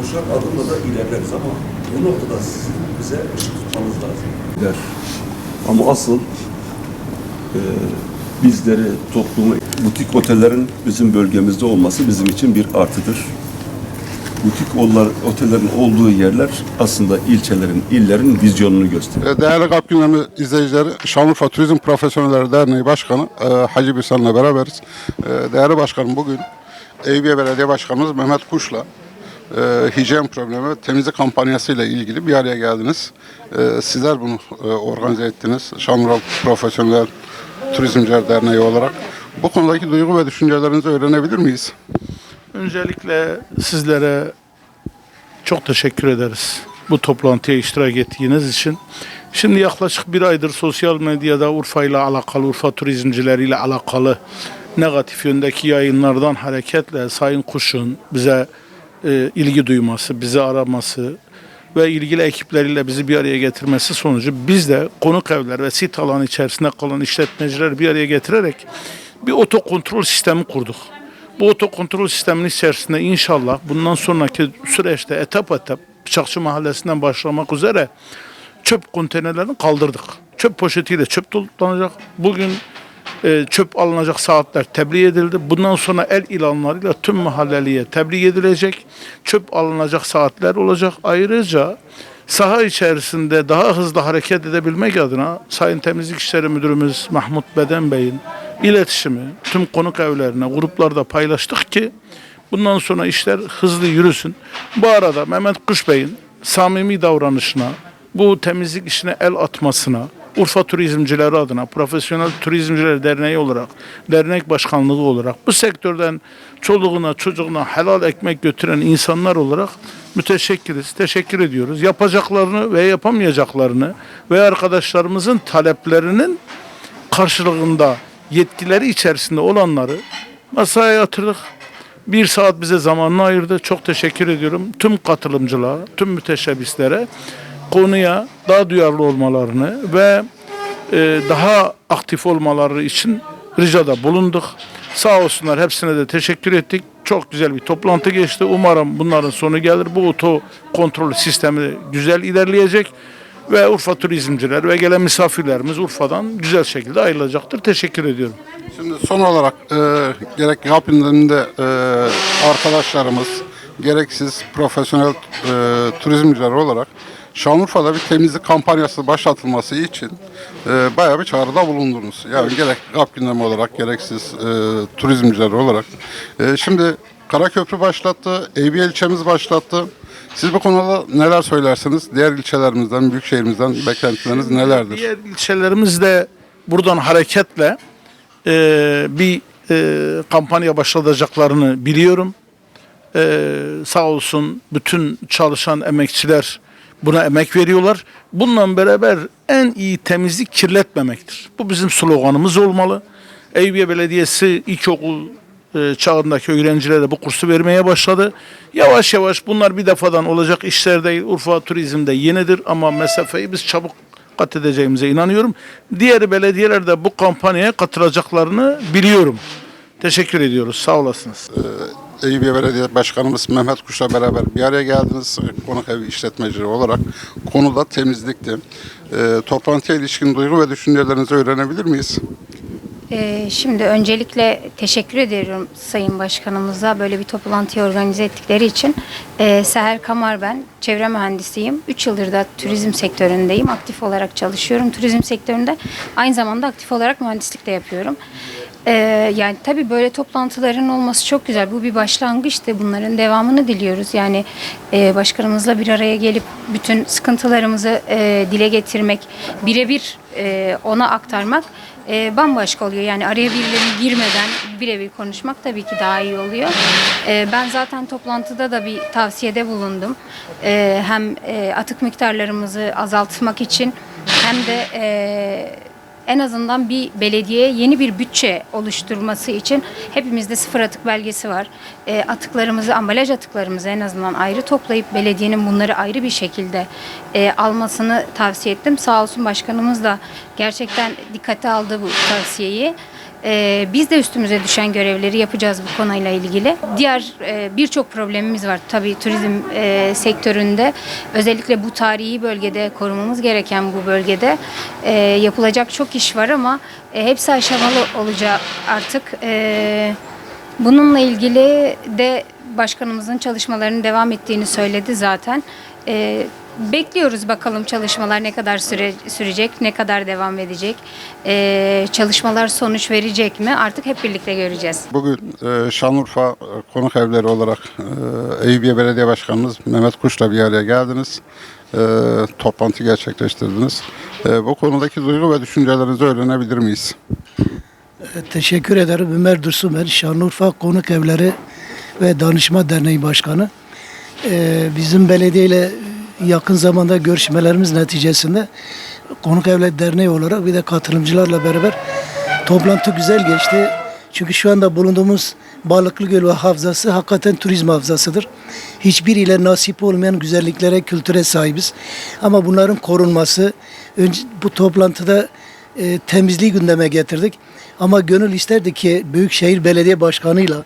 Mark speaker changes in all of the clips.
Speaker 1: koşar adımla da ilerleriz ama bu noktada sizin bize ışık tutmanız lazım. Der. Ama asıl e, bizleri, toplumu, butik otellerin bizim bölgemizde olması bizim için bir artıdır. Butik otellerin olduğu yerler aslında ilçelerin, illerin vizyonunu gösteriyor.
Speaker 2: E, Değerli Kalp Gündemi izleyicileri, Şanlıurfa Turizm Profesyonelleri Derneği Başkanı e, Hacı Birsan'la beraberiz. E, Değerli Başkanım bugün Eyüpiye Belediye Başkanımız Mehmet Kuş'la e, hijyen problemi temizlik kampanyası ile ilgili bir araya geldiniz. E, sizler bunu e, organize ettiniz. Şanlıurfa Profesyonel Turizmciler Derneği olarak. Bu konudaki duygu ve düşüncelerinizi öğrenebilir miyiz?
Speaker 3: Öncelikle sizlere çok teşekkür ederiz bu toplantıya iştirak ettiğiniz için. Şimdi yaklaşık bir aydır sosyal medyada Urfa ile alakalı, Urfa turizmcileriyle alakalı negatif yöndeki yayınlardan hareketle Sayın Kuş'un bize e, ilgi duyması, bizi araması ve ilgili ekipleriyle bizi bir araya getirmesi sonucu biz de konuk evler ve sit alanı içerisinde kalan işletmecileri bir araya getirerek bir otokontrol sistemi kurduk. Bu otokontrol sisteminin içerisinde inşallah bundan sonraki süreçte etap etap Bıçakçı Mahallesi'nden başlamak üzere çöp konteynerlerini kaldırdık. Çöp poşetiyle çöp toplanacak. Bugün e, çöp alınacak saatler tebliğ edildi. Bundan sonra el ilanlarıyla tüm mahalleliye tebliğ edilecek. Çöp alınacak saatler olacak. Ayrıca saha içerisinde daha hızlı hareket edebilmek adına Sayın Temizlik İşleri Müdürümüz Mahmut Beden Bey'in iletişimi tüm konuk evlerine, gruplarda paylaştık ki bundan sonra işler hızlı yürüsün. Bu arada Mehmet Kuş Bey'in samimi davranışına, bu temizlik işine el atmasına, Urfa Turizmcileri adına, Profesyonel Turizmciler Derneği olarak, dernek başkanlığı olarak, bu sektörden çoluğuna çocuğuna helal ekmek götüren insanlar olarak müteşekkiriz, teşekkür ediyoruz. Yapacaklarını ve yapamayacaklarını ve arkadaşlarımızın taleplerinin karşılığında yetkileri içerisinde olanları masaya yatırdık. Bir saat bize zamanını ayırdı. Çok teşekkür ediyorum. Tüm katılımcılara, tüm müteşebbislere konuya daha duyarlı olmalarını ve e, daha aktif olmaları için ricada bulunduk. Sağ olsunlar hepsine de teşekkür ettik. Çok güzel bir toplantı geçti. Umarım bunların sonu gelir. Bu oto kontrol sistemi güzel ilerleyecek ve Urfa turizmciler ve gelen misafirlerimiz Urfa'dan güzel şekilde ayrılacaktır. Teşekkür ediyorum.
Speaker 2: Şimdi son olarak e, gerek Kalp Gündemi'nde e, arkadaşlarımız, gerek siz profesyonel e, turizmciler olarak Şanlıurfa'da bir temizlik kampanyası başlatılması için e, bayağı bir çağrıda bulundunuz. Yani gerek GAP gündemi olarak gerek siz e, turizmciler olarak. E, şimdi Karaköprü başlattı, Eyüpiye ilçemiz başlattı. Siz bu konuda neler söylersiniz? Diğer ilçelerimizden, büyük şehrimizden beklentileriniz nelerdir?
Speaker 3: Diğer ilçelerimizde buradan hareketle e, bir e, kampanya başlatacaklarını biliyorum. E, sağ olsun bütün çalışan emekçiler buna emek veriyorlar. Bununla beraber en iyi temizlik kirletmemektir. Bu bizim sloganımız olmalı. Eyüpiye Belediyesi ilkokul e, çağındaki öğrencilere bu kursu vermeye başladı. Yavaş yavaş bunlar bir defadan olacak işler değil. Urfa turizmde yenidir ama mesafeyi biz çabuk kat edeceğimize inanıyorum. Diğer belediyeler de bu kampanyaya katılacaklarını biliyorum. Teşekkür ediyoruz. Sağ olasınız.
Speaker 2: Eyüpiye Belediye Başkanımız Mehmet Kuş'la beraber bir araya geldiniz. Konuk evi işletmecileri olarak. Konuda temizlikti. E, toplantıya ilişkin duygu ve düşüncelerinizi öğrenebilir miyiz?
Speaker 4: Ee, Şimdi öncelikle teşekkür ediyorum Sayın Başkanımıza böyle bir toplantıyı organize ettikleri için. Ee, Seher Kamar ben, çevre mühendisiyim. 3 yıldır da turizm sektöründeyim. Aktif olarak çalışıyorum turizm sektöründe. Aynı zamanda aktif olarak mühendislik de yapıyorum. Ee, yani tabii böyle toplantıların olması çok güzel. Bu bir başlangıçtı. Bunların devamını diliyoruz. Yani e, başkanımızla bir araya gelip bütün sıkıntılarımızı e, dile getirmek, birebir e, ona aktarmak e, bambaşka oluyor. Yani araya birileri girmeden birebir konuşmak tabii ki daha iyi oluyor. E, ben zaten toplantıda da bir tavsiyede bulundum. E, hem e, atık miktarlarımızı azaltmak için hem de e, en azından bir belediyeye yeni bir bütçe oluşturması için hepimizde sıfır atık belgesi var. E, atıklarımızı, ambalaj atıklarımızı en azından ayrı toplayıp belediyenin bunları ayrı bir şekilde e, almasını tavsiye ettim. Sağ olsun başkanımız da gerçekten dikkate aldı bu tavsiyeyi. E, biz de üstümüze düşen görevleri yapacağız bu konuyla ilgili. Diğer e, birçok problemimiz var tabii turizm e, sektöründe. Özellikle bu tarihi bölgede korumamız gereken bu bölgede e, yapılacak çok iş var ama hepsi aşamalı olacak artık. Bununla ilgili de başkanımızın çalışmalarının devam ettiğini söyledi zaten. E, bekliyoruz bakalım çalışmalar ne kadar süre, sürecek, ne kadar devam edecek. E, çalışmalar sonuç verecek mi? Artık hep birlikte göreceğiz.
Speaker 2: Bugün e, Şanlıurfa e, konuk evleri olarak e, Eyüpiye Belediye Başkanımız Mehmet Kuş'la bir araya geldiniz. E, toplantı gerçekleştirdiniz. E, bu konudaki duygu ve düşüncelerinizi öğrenebilir miyiz?
Speaker 5: Teşekkür ederim Ömer Dursun ben Şanlıurfa Konuk Evleri ve Danışma Derneği Başkanı. Ee, bizim belediyeyle yakın zamanda görüşmelerimiz neticesinde Konuk Evleri Derneği olarak bir de katılımcılarla beraber toplantı güzel geçti. Çünkü şu anda bulunduğumuz Balıklı Göl ve Havzası hakikaten turizm havzasıdır. Hiçbir ile nasip olmayan güzelliklere, kültüre sahibiz. Ama bunların korunması, önce bu toplantıda e, temizliği gündeme getirdik. Ama gönül isterdi ki Büyükşehir Belediye Başkanı'yla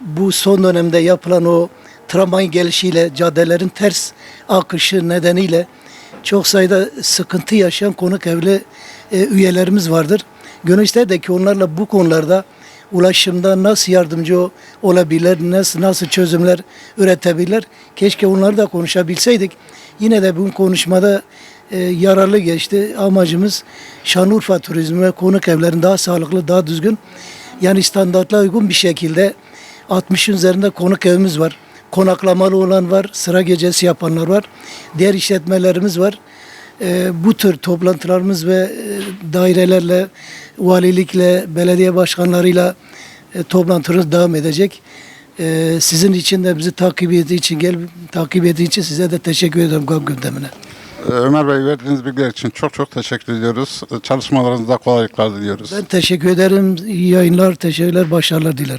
Speaker 5: bu son dönemde yapılan o tramvay gelişiyle, caddelerin ters akışı nedeniyle çok sayıda sıkıntı yaşayan konuk evli e, üyelerimiz vardır. Gönül isterdi ki onlarla bu konularda ulaşımda nasıl yardımcı olabilir, nasıl, nasıl çözümler üretebilirler. Keşke onları da konuşabilseydik. Yine de bu konuşmada e, yararlı geçti. Amacımız Şanlıurfa turizmi ve konuk evlerin daha sağlıklı, daha düzgün yani standartlara uygun bir şekilde 60'ın üzerinde konuk evimiz var. Konaklamalı olan var, sıra gecesi yapanlar var. Diğer işletmelerimiz var. Ee, bu tür toplantılarımız ve e, dairelerle, valilikle, belediye başkanlarıyla e, toplantılarımız devam edecek. Ee, sizin için de bizi takip ettiği için, gel takip ettiği için size de teşekkür ederim GAP gündemine.
Speaker 2: E, Ömer Bey verdiğiniz bilgiler için çok çok teşekkür ediyoruz. E, Çalışmalarınızda kolaylıklar diliyoruz.
Speaker 5: Ben teşekkür ederim. İyi yayınlar, teşekkürler, başarılar dilerim.